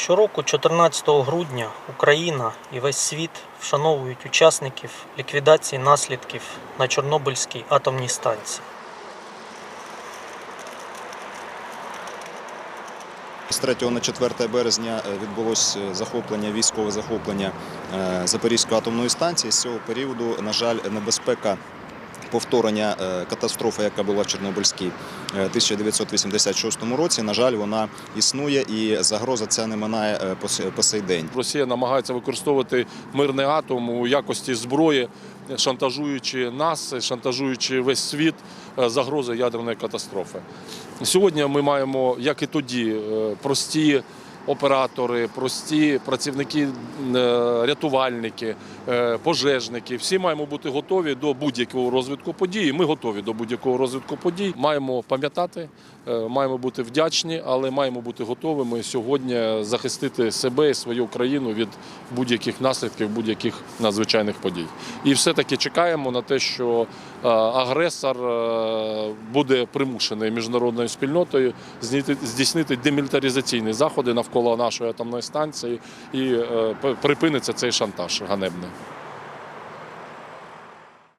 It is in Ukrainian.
Щороку, 14 грудня, Україна і весь світ вшановують учасників ліквідації наслідків на Чорнобильській атомній станції. З 3 на 4 березня е, відбулось е, захоплення, військове захоплення е, Запорізької атомної станції. З цього періоду, на жаль, небезпека повторення е, катастрофи, яка була в Чорнобильській е, 1986 році, на жаль, вона існує і загроза ця не минає е, по сей день. Росія намагається використовувати мирний атом у якості зброї, шантажуючи нас, шантажуючи весь світ е, загрози ядерної катастрофи. Сьогодні ми маємо, як і тоді, е, прості оператори, прості працівники, е, рятувальники, е, пожежники. Всі маємо бути готові до будь-якого розвитку подій. Ми готові до будь-якого розвитку подій. Маємо пам'ятати, е, маємо бути вдячні, але маємо бути готовими сьогодні захистити себе і свою країну від будь-яких наслідків, будь-яких надзвичайних подій. І все-таки чекаємо на те, що агресор буде примушений міжнародною спільнотою здійснити демілітаризаційні заходи навколо нашої атомної станції і е, припиниться цей шантаж ганебний.